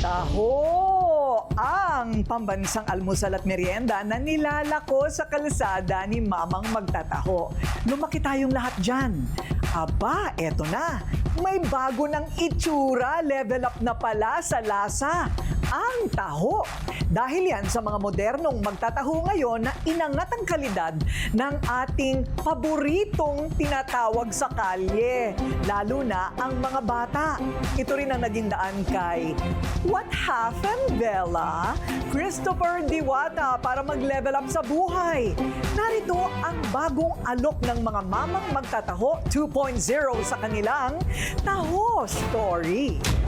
Taho! Ang pambansang almusal at merienda na nilalako sa kalsada ni Mamang Magtataho. Lumaki tayong lahat dyan. Aba, eto na. May bago ng itsura, level up na pala sa lasa. Ang taho. Dahil yan sa mga modernong magtataho ngayon na inangat ang kalidad ng ating paboritong tinatawag sa kalye. Lalo na ang mga bata. Ito rin ang naging daan kay What Happened, Bella? Christopher Diwata para mag-level up sa buhay. Narito ang bagong alok ng mga mamang magtataho 2.0 sa kanilang Taho Story.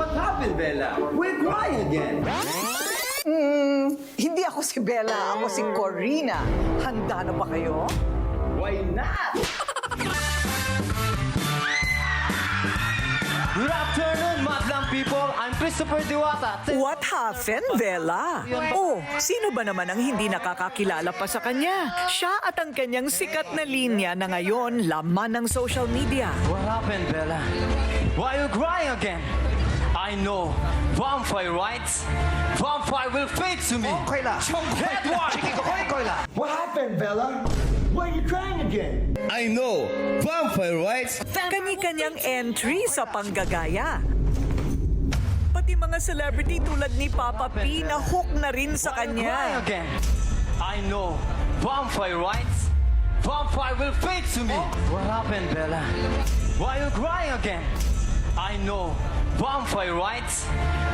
What happened, Bella? We're crying again. Hmm, hindi ako si Bella, ako si Corina. Handa na ba kayo? Why not? Good afternoon, madlang people. I'm Christopher Diwata. What happened, Bella? Oh, sino ba naman ang hindi nakakakilala pa sa kanya? Siya at ang kanyang sikat na linya na ngayon laman ng social media. What happened, Bella? Why you crying again? I know. Vampire rights. Vampire will fade to me. Edward! What happened, Bella? Why are you crying again? I know. Vampire rights. Kani-kanyang entry sa panggagaya. Pati mga celebrity tulad ni Papa P na hook na rin sa kanya. again? I know. Vampire rights. Vampire will fade to me. What happened, Bella? Why you crying again? I know. Vampire rights.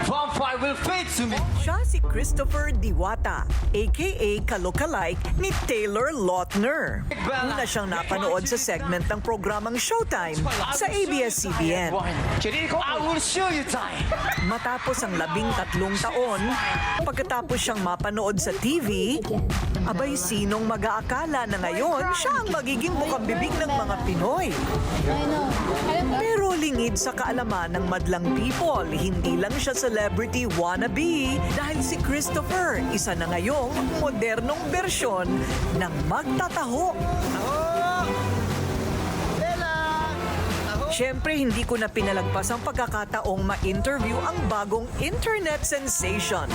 Vampire will fade to me. Siya si Christopher Diwata, aka kalokalike ni Taylor Lautner. Una siyang napanood sa segment ng programang Showtime sa ABS-CBN. I will show you time. Matapos ang labing tatlong taon, pagkatapos siyang mapanood sa TV, abay sinong mag-aakala na ngayon siya ang magiging bukang bibig ng mga Pinoy. Pero lingid sa kaalaman ng madlang people, hindi lang siya celebrity wannabe dahil si Christopher, isa na ngayong modernong bersyon ng magtataho. Siyempre, hindi ko na pinalagpas ang pagkakataong ma-interview ang bagong internet sensation.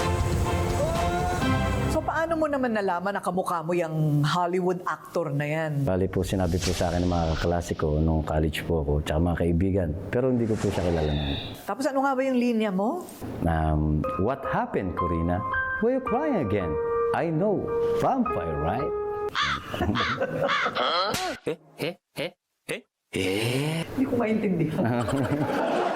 Paano mo naman nalaman na kamukha mo yung Hollywood actor na yan? Bali po, sinabi po sa akin ng mga kaklase ko nung college po ako, tsaka mga kaibigan. Pero hindi ko po siya kilala noon. Tapos ano nga ba yung linya mo? Um, what happened, Corina? Why you crying again? I know. Vampire, right? Hindi ko maintindihan.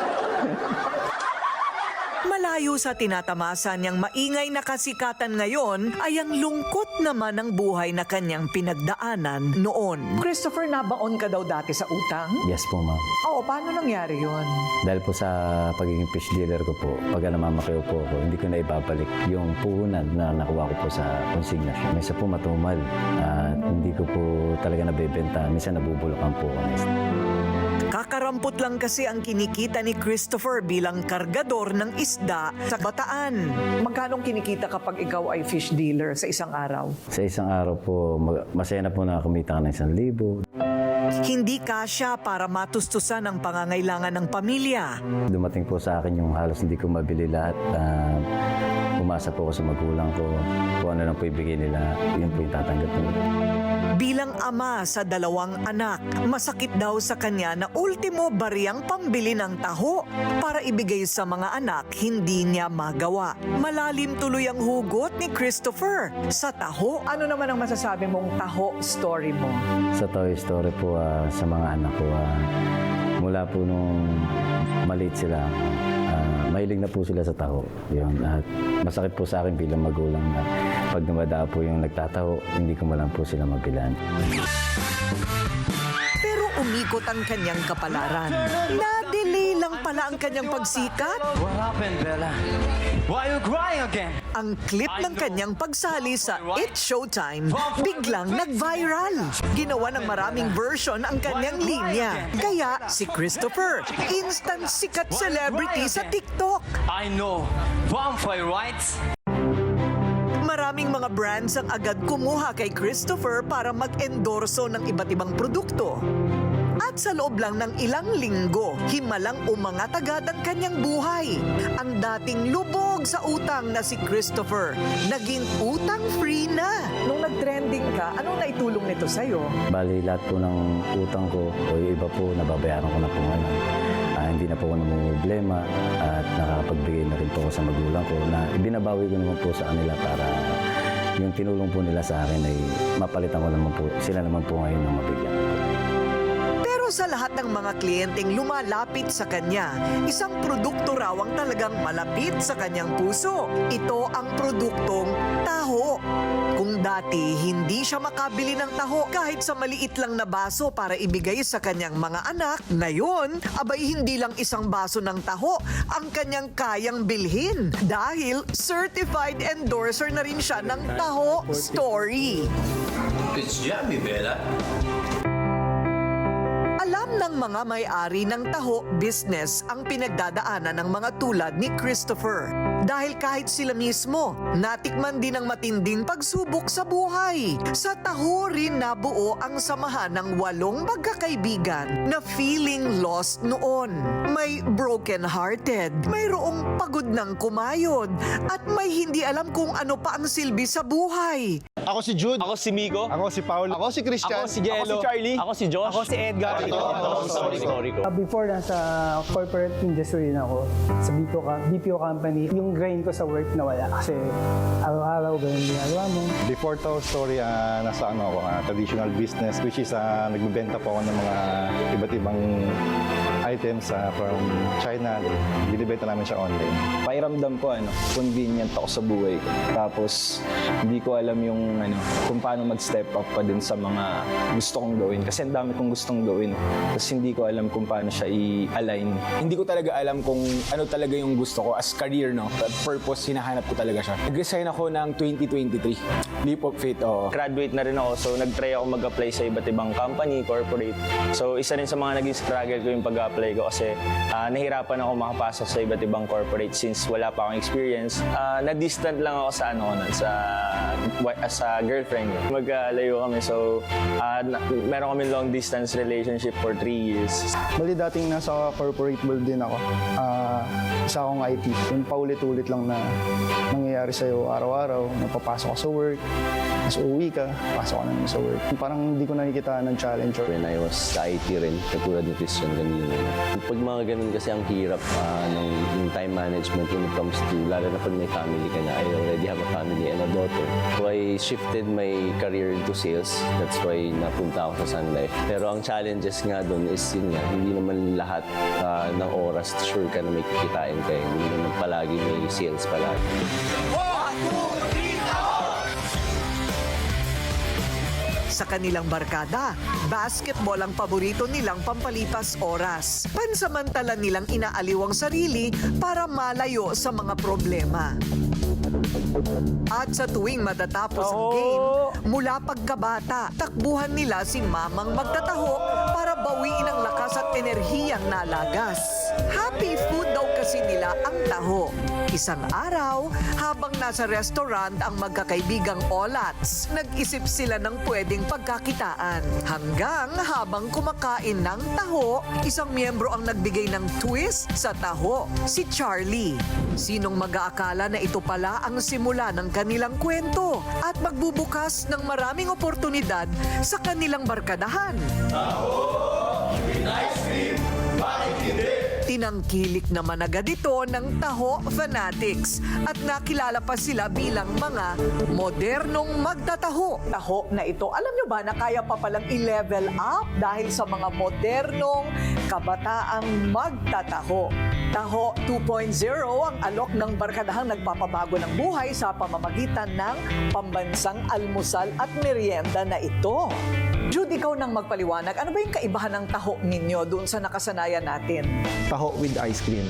Malayo sa tinatamasa niyang maingay na kasikatan ngayon ay ang lungkot naman ng buhay na kanyang pinagdaanan noon. Christopher, nabaon ka daw dati sa utang? Yes po, ma'am. Oo, paano nangyari yon? Dahil po sa pagiging fish dealer ko po, pag namamakayo po ako, hindi ko na ibabalik yung puhunan na nakuha ko po sa consignation. Minsan po matumal at hindi ko po talaga nabebenta. Minsan nabubulukan po ako. Kakarampot lang kasi ang kinikita ni Christopher bilang kargador ng isda sa bataan. Magkano kinikita kapag ikaw ay fish dealer sa isang araw? Sa isang araw po, masaya na po na kumita ka ng isang libo. Hindi kasya para matustusan ang pangangailangan ng pamilya. Dumating po sa akin yung halos hindi ko mabili lahat. Ah, umasa po ako sa magulang ko. Kung ano lang po ibigay nila, yun po yung tatanggap nila. Bilang ama sa dalawang anak, masakit daw sa kanya na ultimo bariyang pambili ng taho para ibigay sa mga anak hindi niya magawa. Malalim tuloy ang hugot ni Christopher sa taho. Ano naman ang masasabi mong taho story mo? Sa Toy Story po, ah, sa mga anak ko, ah, mula po nung maliit sila, ah, mahilig na po sila sa taho. Yun. At masakit po sa akin bilang magulang na pag dumadaan po yung nagtataho, hindi ko malang po sila mabilan. Pero umikot ang kanyang kapalaran. Na-delay lang pala ang kanyang pagsikat. What happened, Bella? Why you crying again? Ang clip ng kanyang pagsali sa It's Showtime biglang nag-viral. Ginawa ng maraming version ang kanyang linya. Kaya si Christopher, instant sikat celebrity sa TikTok. I know. Vampire rights. Maraming mga brands ang agad kumuha kay Christopher para mag-endorso ng iba't ibang produkto. At sa loob lang ng ilang linggo, himalang umangat agad ang kanyang buhay. Ang dating lubog sa utang na si Christopher, naging utang-free na. Nung nag-trending ka, anong naitulong nito sa'yo? Bali, lahat po ng utang ko o yung iba po, nababayaran ko na po ngayon. Ah, hindi na po ako namumblema at nakakapagbigay na rin po ako sa magulang ko na ibinabawi ko naman po sa kanila para yung tinulong po nila sa akin ay mapalitan ko naman po, sila naman po ngayon na mabigyan ng mga kliyenteng lumalapit sa kanya, isang produkto raw ang talagang malapit sa kanyang puso. Ito ang produktong taho. Kung dati hindi siya makabili ng taho kahit sa maliit lang na baso para ibigay sa kanyang mga anak, ngayon, abay hindi lang isang baso ng taho ang kanyang kayang bilhin dahil certified endorser na rin siya ng Taho Story. It's Jammy, Bella. Ng mga may-ari ng taho business ang pinagdadaanan ng mga tulad ni Christopher. Dahil kahit sila mismo, natikman din ang matinding pagsubok sa buhay. Sa taho rin nabuo ang samahan ng walong magkakaibigan na feeling lost noon. May broken-hearted, mayroong pagod ng kumayod, at may hindi alam kung ano pa ang silbi sa buhay. Ako si Jude. Ako si Miko. Ako si Paul. Ako si Christian. Ako si Jello. Ako si Charlie. Ako si Josh. Ako si Edgar. Ito, ang story ko. Uh, before nasa corporate industry na ako, sa BPO, ka- BPO company, yung grind ko sa work nawala kasi araw-araw ganun ginagawa mo. Before to story, ah, nasa ano ako, ah, traditional business, which is ah, nagbebenta po ako ng mga iba't ibang items ah, from China. Binibenta namin siya online. Pairamdam ko ano, convenient ako sa buhay ko. Tapos hindi ko alam yung ano, kung paano mag-step up pa din sa mga gusto kong gawin. Kasi ang dami kong gustong gawin. Tapos hindi ko alam kung paano siya i-align. Hindi ko talaga alam kung ano talaga yung gusto ko as career, no? At purpose, hinahanap ko talaga siya. Nag-resign ako ng 2023. Leap of faith, oo. Graduate na rin ako, so nag-try ako mag-apply sa iba't ibang company, corporate. So isa rin sa mga naging struggle ko yung pag-apply ko kasi ah, nahirapan ako makapasok sa iba't ibang corporate since wala pa akong experience. Ah, na-distant lang ako sa ano ko nun, sa, sa girlfriend ko. Magkalayo kami, so ah, na- meron kami long distance relationship for three years. Bali dating nasa corporate world din ako. Ah, isa akong IT. Yung paulit-ulit lang na nangyayari sa'yo araw-araw. Napapasok ka sa work, tapos uuwi ka, pasok ka na naman sa work. Parang hindi ko nakikita ng challenge When I was sa IT rin, katulad ni Christian kanina. Pag mga ganun kasi ang hirap ah, ng time management when it comes to, lalo na pag may family ka na, I already have a family and a daughter. So I shifted my career into sales. That's why napunta ako sa Sun Life. Pero ang challenges nga doon is yun nga, hindi naman lahat ah, ng oras sure ka na may kikitain ka. eh. Hindi naman palagi may sales palagi. Sa kanilang barkada, basketball ang paborito nilang pampalipas oras. Pansamantala nilang inaaliw ang sarili para malayo sa mga problema. At sa tuwing matatapos ang game, mula pagkabata, takbuhan nila si Mamang magtataho para bawiin ang lakas at enerhiyang nalagas. Happy food daw kasi nila ang taho. Isang araw, habang nasa restaurant ang magkakaibigang Olats, nag-isip sila ng pwedeng pagkakitaan. Hanggang habang kumakain ng taho, isang miyembro ang nagbigay ng twist sa taho, si Charlie. Sinong mag-aakala na ito pala ang simula ng kanilang kwento at magbubukas ng maraming oportunidad sa kanilang barkadahan. Tinangkilik naman agad ito ng Taho Fanatics at nakilala pa sila bilang mga modernong magtataho. Taho na ito. Alam nyo ba na kaya pa palang i-level up dahil sa mga modernong kabataang magtataho. Taho 2.0 ang alok ng barkadahang nagpapabago ng buhay sa pamamagitan ng pambansang almusal at merienda na ito. Jude, ikaw nang magpaliwanag, ano ba yung kaibahan ng taho ninyo doon sa nakasanayan natin? Taho with ice cream.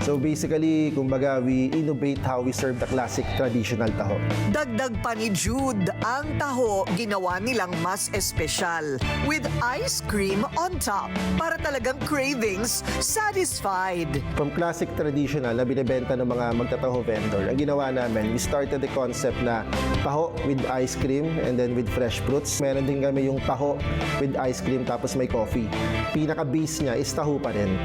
So basically, kumbaga, we innovate how we serve the classic traditional taho. Dagdag pa ni Jude, ang taho ginawa nilang mas espesyal with ice cream on top para talagang cravings satisfied. From classic traditional na binibenta ng mga magtataho vendor, ang ginawa namin, we started the concept na taho with ice cream and then with fresh fruits. Meron din kami yung taho with ice cream tapos may coffee. Pinaka-base niya is taho pa rin.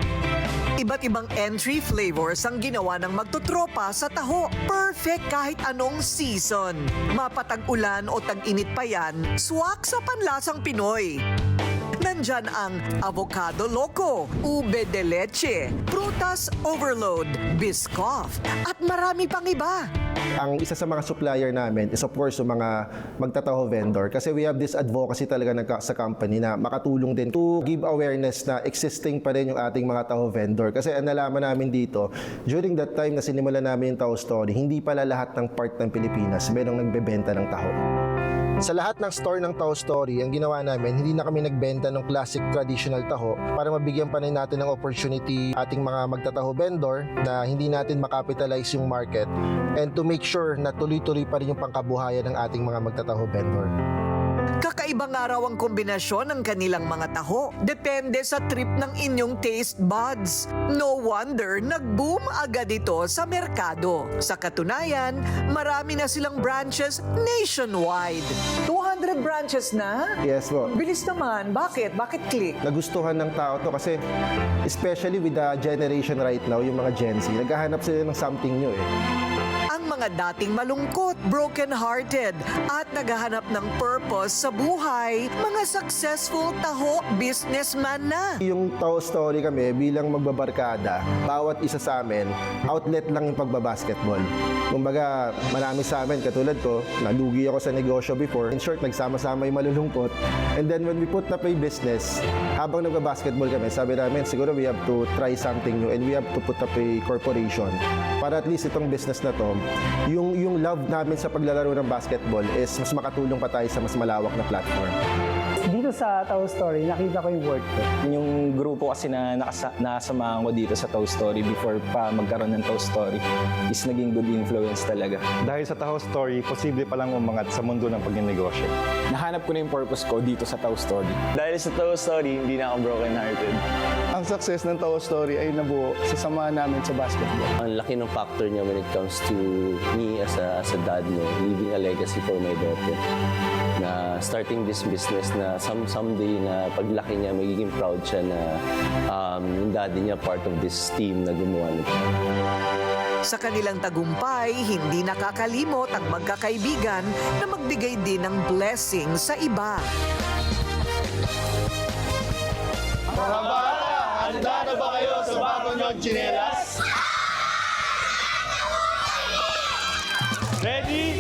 Iba't ibang entry flavors ang ginawa ng magtutropa sa taho. Perfect kahit anong season. Mapatag-ulan o tag-init pa yan, swak sa panlasang Pinoy. Nandyan ang avocado loco, ube de leche, prutas overload, biscoff, at marami pang iba. Ang isa sa mga supplier namin is of course yung mga magtataho vendor kasi we have this advocacy talaga ng, sa company na makatulong din to give awareness na existing pa rin yung ating mga taho vendor. Kasi ang nalaman namin dito, during that time na sinimulan namin yung taho story, hindi pala lahat ng part ng Pilipinas merong nagbebenta ng taho. Sa lahat ng store ng Taho Story, ang ginawa namin, hindi na kami nagbenta ng classic traditional taho para mabigyan pa rin natin ng opportunity ating mga magtataho vendor na hindi natin makapitalize yung market and to make sure na tuloy-tuloy pa rin yung pangkabuhayan ng ating mga magtataho vendor. Kakaibang araw ang kombinasyon ng kanilang mga taho. Depende sa trip ng inyong taste buds. No wonder nag-boom agad ito sa merkado. Sa katunayan, marami na silang branches nationwide. 200 branches na? Yes po. Bilis naman. Bakit? Bakit click? Nagustuhan ng tao to kasi especially with the generation right now, yung mga Gen Z, naghahanap sila ng something new eh. Mga dating malungkot, broken-hearted, at naghahanap ng purpose sa buhay, mga successful taho businessman na. Yung Tao Story kami bilang magbabarkada, bawat isa sa amin, outlet lang yung pagbabasketball. Kumbaga, marami sa amin, katulad ko, nalugi ako sa negosyo before. In short, nagsama-sama yung malulungkot. And then when we put up a business, habang nagbabasketball kami, sabi namin, siguro we have to try something new and we have to put up a corporation para at least itong business na to, yung, yung love namin sa paglalaro ng basketball is mas makatulong pa tayo sa mas malawak na platform. Dito sa Tao Story, nakita ko yung work ko. Yung grupo kasi na nakasa- nasamahan ko dito sa Tow Story before pa magkaroon ng Tow Story is naging good influence talaga. Dahil sa Taho Story, posible palang umangat sa mundo ng pagnenegosyo. Nahanap ko na yung purpose ko dito sa Tao Story. Dahil sa Tow Story, hindi na ako broken hearted. Ang success ng Tao Story ay nabuo sa samahan namin sa basketball. Ang laki ng factor niya when it comes to me as a, as a dad, no, leaving a legacy for my daughter. Na starting this business na some, someday na paglaki niya, magiging proud siya na um, yung daddy niya part of this team na gumawa nito. Sa kanilang tagumpay, hindi nakakalimot ang magkakaibigan na magbigay din ng blessing sa iba. Ready, get set,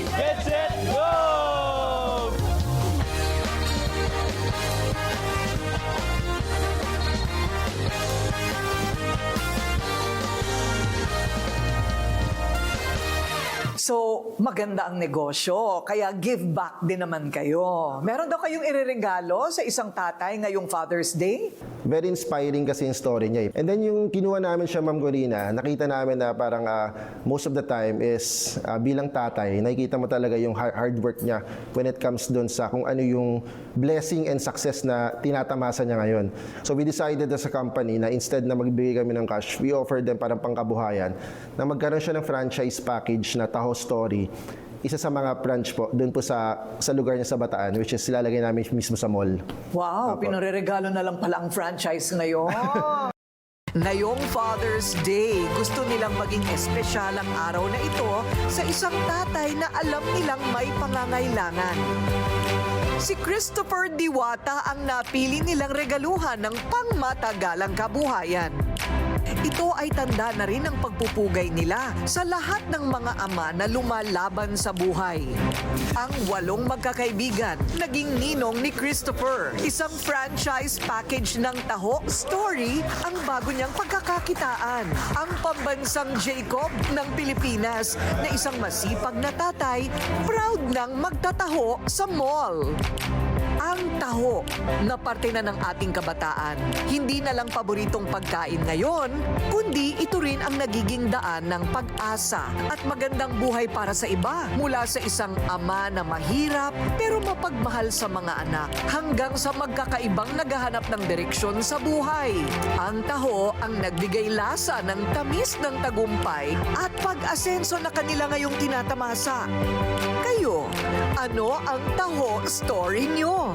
So, maganda ang negosyo, kaya give back din naman kayo. Meron daw kayong ireregalo sa isang tatay ngayong Father's Day? Very inspiring kasi yung story niya. eh. And then yung kinuha namin siya, Ma'am Gorina, nakita namin na parang ah, most of the time is ah, bilang tatay, nakikita mo talaga yung har- hard work niya when it comes doon sa kung ano yung blessing and success na tinatamasa niya ngayon. So we decided as a company na instead na magbigay kami ng cash, we offered them parang pangkabuhayan na magkaroon siya ng franchise package na Taho Story isa sa mga branch po doon po sa sa lugar niya sa Bataan which is ilalagay namin mismo sa mall. Wow, Apo. pinareregalo na lang pala ang franchise ngayon. Ngayong Father's Day, gusto nilang maging espesyal ang araw na ito sa isang tatay na alam nilang may pangangailangan. Si Christopher Diwata ang napili nilang regaluhan ng pangmatagalang kabuhayan. Ito ay tanda na rin ng pagpupugay nila sa lahat ng mga ama na lumalaban sa buhay. Ang walong magkakaibigan, naging ninong ni Christopher. Isang franchise package ng Taho Story ang bago niyang pagkakakitaan. Ang pambansang Jacob ng Pilipinas na isang masipag na tatay, proud ng magtataho sa mall. Ang taho na parte na ng ating kabataan. Hindi na lang paboritong pagkain ngayon, kundi ito rin ang nagiging daan ng pag-asa at magandang buhay para sa iba. Mula sa isang ama na mahirap pero mapagmahal sa mga anak hanggang sa magkakaibang naghahanap ng direksyon sa buhay. Ang taho ang nagbigay lasa ng tamis ng tagumpay at pag-asenso na kanila ngayong tinatamasa. Kayo, ano ang taho story nyo?